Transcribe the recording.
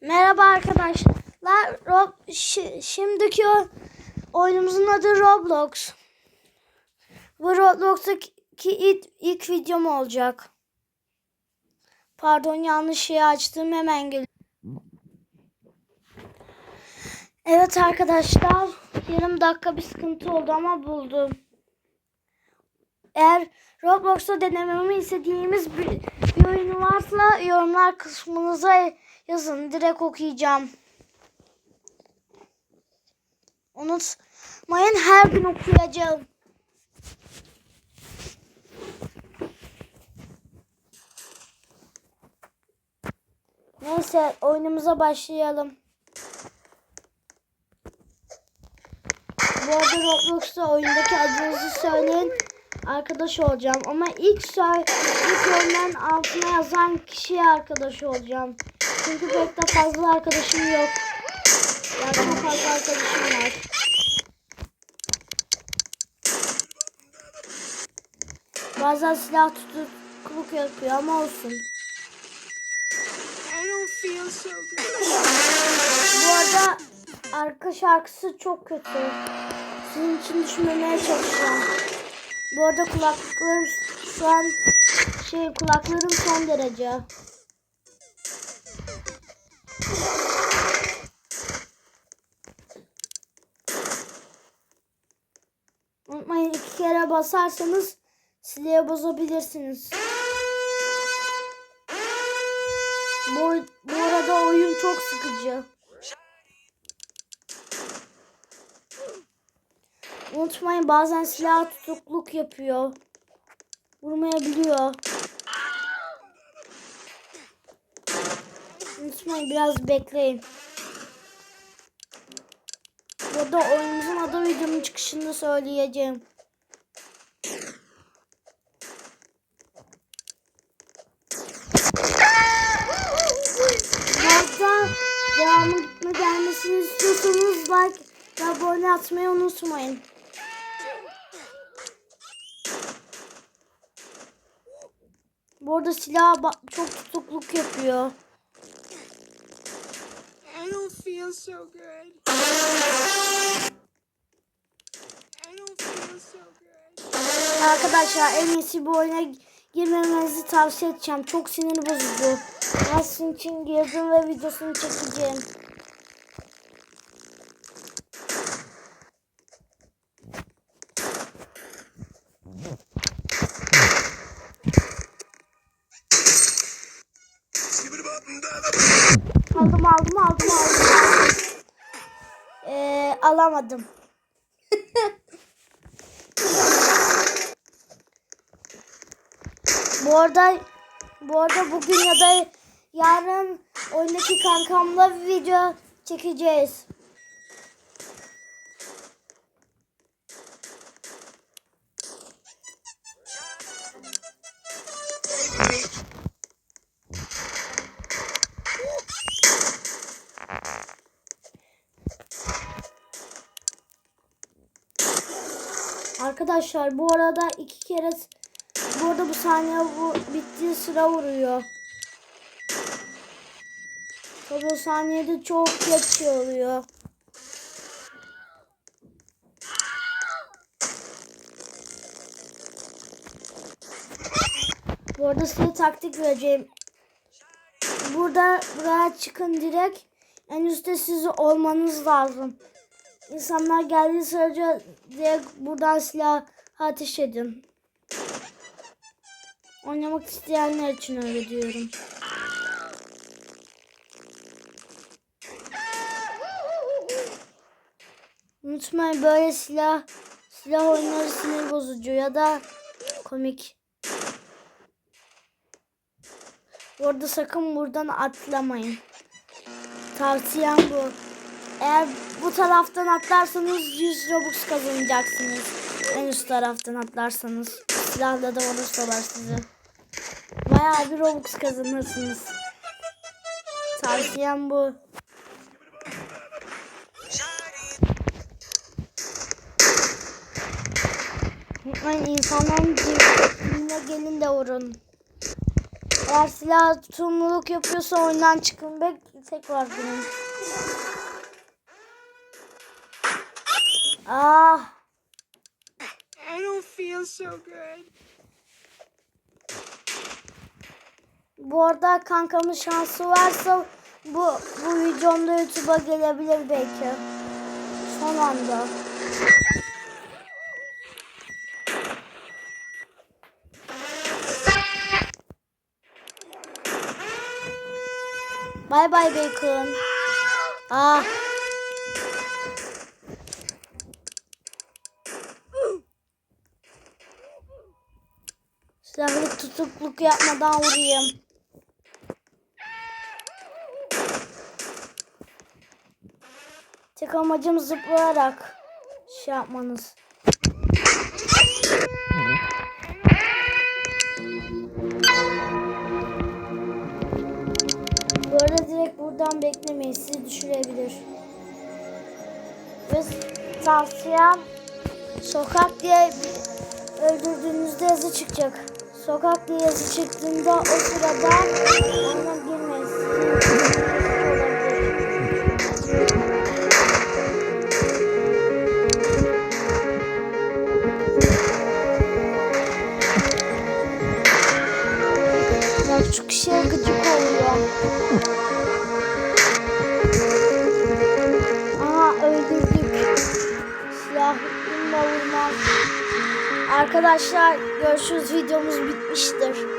Merhaba arkadaşlar. Rob şi- şimdiki oyunumuzun adı Roblox. Bu Roblox'taki ilk, ilk videom olacak. Pardon yanlış şeyi açtım hemen gel. Evet arkadaşlar yarım dakika bir sıkıntı oldu ama buldum. Eğer Roblox'ta denememi istediğimiz bir, bir oyun varsa yorumlar kısmınıza yazın. Direkt okuyacağım. Unutmayın her gün okuyacağım. Neyse oyunumuza başlayalım. Bu arada Roblox'ta oyundaki adınızı söyleyin. Arkadaş olacağım. Ama ilk ilk yorumların altına yazan kişiye arkadaş olacağım. Çünkü pek de fazla arkadaşım yok. Yani çok fazla arkadaşım var. Bazen silah tutukluk yapıyor ama olsun. So. Bu arada arka şarkısı çok kötü. Sizin için düşünmemeye çalışacağım. Bu arada kulaklıklarım şu an şey kulaklarım son derece. Unutmayın iki kere basarsanız sileği bozabilirsiniz. Bu, bu arada oyun çok sıkıcı. Unutmayın bazen silah tutukluk yapıyor. Vurmayabiliyor. Unutmayın biraz bekleyin. Burada oyunumuzun adı videonun çıkışında söyleyeceğim. Fazla devamlı gelmesini istiyorsanız like ve abone atmayı unutmayın. Bu arada silah çok tutukluk yapıyor. I don't feel so good. I don't feel so good. Arkadaşlar en iyisi bu oyuna girmemenizi tavsiye edeceğim. Çok sinir bozucu. Ben sizin için girdim ve videosunu çekeceğim. Aldım aldım aldım aldım. Alamadım. Bu arada bu arada bugün ya da yarın oyundaki kankamla video çekeceğiz. Arkadaşlar bu arada iki kere bu arada bu saniye bu bittiği sıra vuruyor. Tabi o saniyede çok geç oluyor. Bu arada size taktik vereceğim. Burada buraya çıkın direkt. En üstte siz olmanız lazım. İnsanlar geldiği sırada direkt buradan silah ateş edin. Oynamak isteyenler için öyle diyorum. Unutmayın böyle silah silah oyunları sinir bozucu ya da komik. Bu arada sakın buradan atlamayın. Tavsiyem bu. Eğer bu taraftan atlarsanız 100 Robux kazanacaksınız. En üst taraftan atlarsanız. Silahla da vurursalar sizi. Bayağı bir Robux kazanırsınız. Tavsiyem bu. Unutmayın insanların dibine gelin de vurun. Eğer silah tutumluluk yapıyorsa oyundan çıkın ve tekrar girin. Ah, I don't feel so good. bu arada kankamın şansı varsa bu bu videomda YouTube'a gelebilir belki. Son anda. Bay bay Bacon. Ah. Silahlı tutukluk yapmadan vurayım. Tek amacım zıplayarak şey yapmanız. Bu arada direkt buradan beklemeyin. Sizi düşürebilir. Ve tavsiyem sokak diye öldürdüğünüzde yazı çıkacak. Sokak diye çıktığında o sırada ona olabilir. Ya şu kişiye gıcık oluyor. Arkadaşlar görüşürüz videomuz bitmiştir.